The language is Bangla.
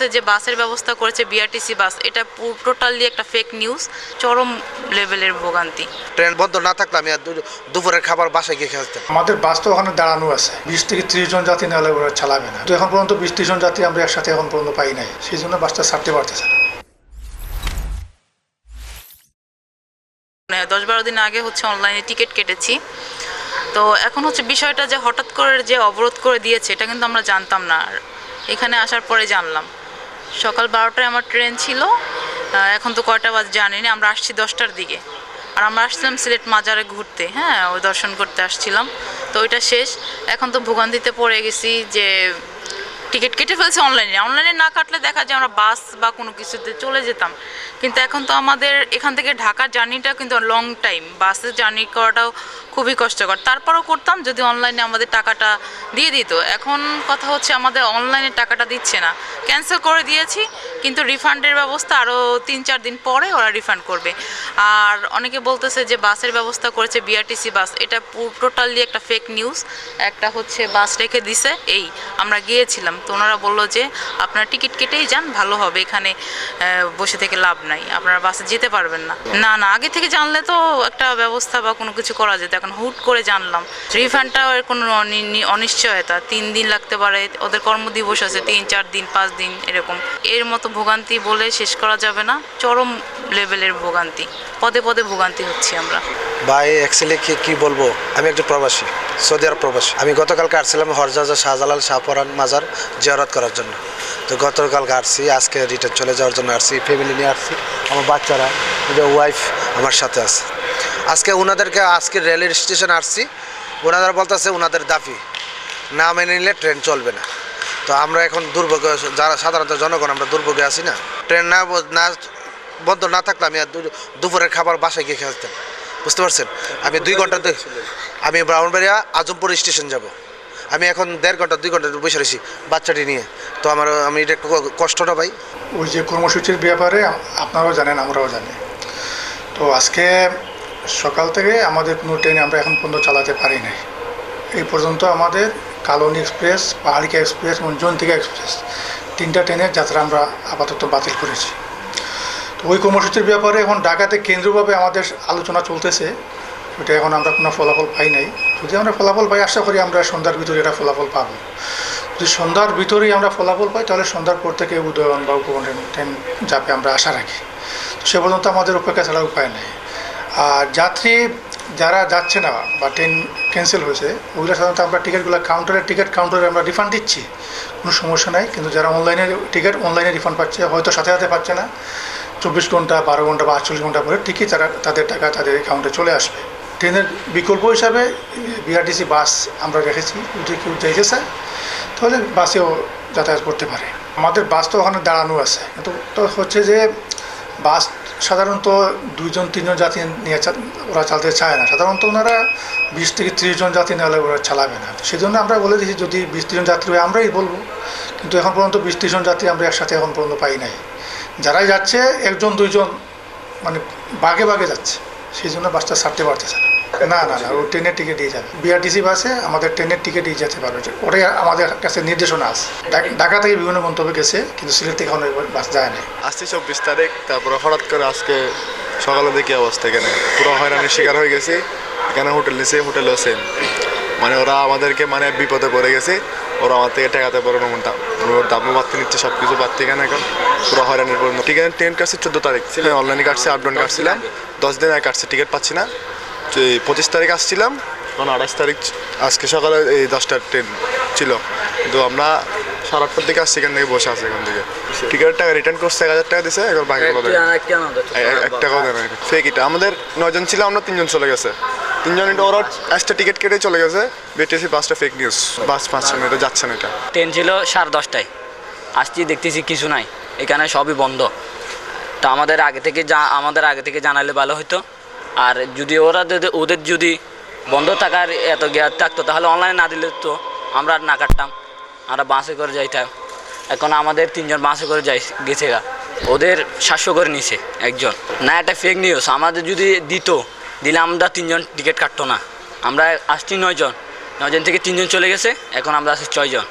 বলতেছে যে বাসের ব্যবস্থা করেছে বিআরটিসি বাস। এটা টোটালি একটা ফেক নিউজ চরম লেভেলের ভোগান্তি। ট্রেন বন্ধ না থাকলে আমি আর দুপুরের খাবার বাসায় গিয়ে খেতে আমাদের বাস তো ওখানে দাঁড়ানো আছে। বিশ থেকে ত্রিশ জন যাত্রী নাহলে ওরা চালাবে না। তো এখন পর্যন্ত বিশ ত্রিশ জন যাত্রী আমরা একসাথে এখন পর্যন্ত পাই নাই। সেই জন্য বাসটা ছাড়তে পারতেছে না। মানে দশ বারো দিন আগে হচ্ছে অনলাইনে টিকিট কেটেছি। তো এখন হচ্ছে বিষয়টা যে হঠাৎ করে যে অবরোধ করে দিয়েছে এটা কিন্তু আমরা জানতাম না। আর এখানে আসার পরে জানলাম। সকাল বারোটায় আমার ট্রেন ছিল। এখন তো কয়টা বাজে জানি না আমরা আসছি দশটার দিকে। আর আমরা আসছিলাম সিলেট মাজারে ঘুরতে হ্যাঁ ওই দর্শন করতে আসছিলাম। তো ওইটা শেষ। এখন তো ভোগান্তিতে পড়ে গেছি যে টিকিট কেটে ফেলছে অনলাইনে। অনলাইনে না কাটলে দেখা যায় আমরা বাস বা কোনো কিছুতে চলে যেতাম। কিন্তু এখন তো আমাদের এখান থেকে ঢাকার জার্নিটা কিন্তু লং টাইম বাসে জার্নি করাটাও খুবই কষ্টকর। তারপরও করতাম যদি অনলাইনে আমাদের টাকাটা দিয়ে দিত। এখন কথা হচ্ছে আমাদের অনলাইনে টাকাটা দিচ্ছে না। ক্যান্সেল করে দিয়েছি, কিন্তু রিফান্ডের ব্যবস্থা আরও তিন চার দিন পরে ওরা রিফান্ড করবে। আর অনেকে বলতেছে যে বাসের ব্যবস্থা করেছে বিআরটিসি বাস। এটা টোটালি একটা ফেক নিউজ একটা হচ্ছে বাস রেখে দিছে, এই আমরা গিয়েছিলাম। তো ওনারা বলল যে, আপনারা টিকিট কেটেই যান, ভালো হবে। এখানে বসে থেকে লাভ নাই। আপনারা বাসে যেতে পারবেন না। না না, আগে থেকে জানলে তো একটা ব্যবস্থা বা কোনো কিছু করা যেত। এখন হুট করে জানলাম। রিফান্ডটাও এর কোনো অনিশ্চয়তা। তিন দিন লাগতে পারে, ওদের কর্মদিবস আছে, তিন, চার দিন, পাঁচ দিন, এরকম। এর মতো ভোগান্তি বলে শেষ করা যাবে না। চরম লেভেলের ভোগান্তি। পদে পদে ভোগান্তি হচ্ছি আমরা। ভাই অ্যাকচুয়ালি কি কি বলব? আমি একজন প্রবাসী, সৌদি আরব প্রবাসী। আমি গতকালকে আসছিলাম হরজাজা শাহজালাল শাহপরান মাজার। জিয়ারত করার জন্য। তো গতকালকে আসছি, আজকে রিটার্ন চলে যাওয়ার জন্য আসছি ফ্যামিলি নিয়ে আসছি, আমার বাচ্চারা যে ওয়াইফ আমার সাথে আছে। আজকে ওনাদেরকে আজকে রেল স্টেশন আসছি ওনারা বলতেছে ওনাদের দাবি না মেনে নিলে ট্রেন চলবে না। তো আমরা এখন দুর্ভোগে যারা সাধারণত জনগণ, আমরা দুর্ভোগে আছি না। ট্রেন না না, বন্ধ না থাকলে আমি দুপুরের খাবার বাসায় গিয়ে খেতাম বুঝতে পারছেন? আমি দুই ঘণ্টা আমি ব্রাহ্মণবাড়িয়া আজমপুর স্টেশন যাব। আমি এখন দেড় ঘণ্টা, দুই ঘণ্টা বসে রয়েছি বাচ্চাটি নিয়ে। তো আমার, আমি এটা একটু কষ্টটা পাই। ওই যে কর্মসূচির ব্যাপারে আপনারাও জানেন, আমরাও জানি। তো আজকে সকাল থেকে আমাদের কোনো ট্রেন আমরা এখন পর্যন্ত চালাতে পারি নাই। এই পর্যন্ত আমাদের কালনী এক্সপ্রেস, পাহাড়িকা এক্সপ্রেস এবং জন্তিকা এক্সপ্রেস তিনটা ট্রেনের যাত্রা আমরা আপাতত বাতিল করেছি। তো ওই কর্মসূচির ব্যাপারে এখন ঢাকাতে কেন্দ্রীয়ভাবে আমাদের আলোচনা চলতেছে। ওটা এখন আমরা কোনো ফলাফল পাই নাই। যদি আমরা ফলাফল পাই, আশা করি আমরা সন্ধ্যার ভিতরে এটা ফলাফল পাবো। যদি সন্ধ্যার ভিতরেই আমরা ফলাফল পাই, তাহলে সন্ধ্যার পর থেকে উদয়ন বা উপকণ্ঠন ট্রেন যাবে আমরা আশা রাখি। সে পর্যন্ত আমাদের অপেক্ষা ছাড়া উপায় নেই। আর যাত্রী যারা যাচ্ছে না বা ট্রেন ক্যান্সেল হয়েছে, ওগুলো সাধারণত আমরা টিকিটগুলো কাউন্টারে টিকিট কাউন্টারে আমরা রিফান্ড দিচ্ছি। কোনো সমস্যা নাই, কিন্তু যারা অনলাইনে টিকিট অনলাইনে রিফান্ড পাচ্ছে, হয়তো সাথে সাথে পাচ্ছে না। চব্বিশ ঘণ্টা, বারো ঘণ্টা বা আটচল্লিশ ঘণ্টা পরে ঠিকই তারা তাদের টাকা তাদের অ্যাকাউন্টে চলে আসবে। ট্রেনের বিকল্প হিসাবে বিআরটিসি বাস আমরা রেখেছি যদি কেউ চায় তাহলে বাসেও যাতায়াত করতে পারে। আমাদের বাস তো ওখানে দাঁড়ানো আছে। কিন্তু তো হচ্ছে যে বাস সাধারণত দুইজন, তিনজন যাত্রী নিয়ে ওরা চালাতে চায় না। সাধারণত ওনারা বিশ থেকে ত্রিশ জন যাত্রী নাহলে ওরা চালাবে না। সেই জন্য আমরা বলে দিয়েছি, যদি বিশ, ত্রিশ জন যাত্রী হয় আমরাই বলব। কিন্তু এখন পর্যন্ত বিশ, ত্রিশ জন যাত্রী আমরা একসাথে এখন পর্যন্ত পাই নাই। যারাই যাচ্ছে, একজন, দুইজন মানে বাগে বাগে যাচ্ছে। সেই জন্য বাসটা ছাড়তে পারতেছে না। না না না, ও ট্রেনের টিকিট দিয়ে যাবে। বিআরটিসি বাসে আমাদের ট্রেনের টিকিট দিয়ে যেতে পারবে ওটাই আমাদের কাছে নির্দেশনা আছে। ঢাকা- থেকে বিভিন্ন গন্তব্যে গেছে, কিন্তু সিলেট থেকে এখন বাস যায় না আসছি চব্বিশ তারিখ, তারপরে হঠাৎ করে আজকে সকালে দেখি অবস্থা এখানে। পুরো হয়রানির শিকার হয়ে গেছি। এখানে হোটেল নিছে হোটেলও সেম মানে ওরা আমাদেরকে মানে বিপদে পড়ে গেছে। ওরা আমার থেকে টেকাতে পারে দামও বাড়তে নিচ্ছে সব কিছু বাড়তে এখানে এখন। পুরো হয়রানির পর টিকিট ট্রেন কাটছে চোদ্দ তারিখ। অনলাইনে কাটছে আপডাউন কাটছিলাম। দশ দিন আগে কাটছে টিকিট পাচ্ছি না। পঁচিশ তারিখ আসছিলাম তখন আঠাশ তারিখ আজকে সকালে এই দশটার ট্রেন ছিল। কিন্তু আমরা সাড়ে আটটার দিকে আসছি এখান থেকে বসে আছি এখান থেকে। টিকিটের টাকা রিটার্ন করছে এক হাজার টাকা দিছে এখন বাকি এক টাকাও দেবে ফেক এটা আমাদের নয়জন ছিল আমরা তিনজন চলে গেছে। তিনজন এটা ওরা একটা টিকিট কেটে চলে গেছে। বিটিসি বাসটা ফেক নিউজ বাস পাচ্ছে না এটা যাচ্ছে না এটা। ট্রেন ছিল সাড়ে দশটায়। আসছি দেখতেছি কিছু নাই। এখানে সবই বন্ধ। তো আমাদের আগে থেকে যা আমাদের আগে থেকে জানালে ভালো হতো আর যদি ওরা ওদের যদি বন্ধ থাকার এত জ্ঞান থাকতো, তাহলে অনলাইনে না দিলে তো আমরা আর না কাটতাম। আমরা বাসে করে যাইতাম। এখন আমাদের তিনজন বাসে করে যাই গেছে গা। ওদের সাতশো করে নিছে একজন। না, এটা ফেক নিউজ আমাদের যদি দিত, দিলে আমরা তিনজন টিকিট কাটতো না। আমরা আসছি নয়জন। নয়জন থেকে তিনজন চলে গেছে, এখন আমরা আছি ছয়জন।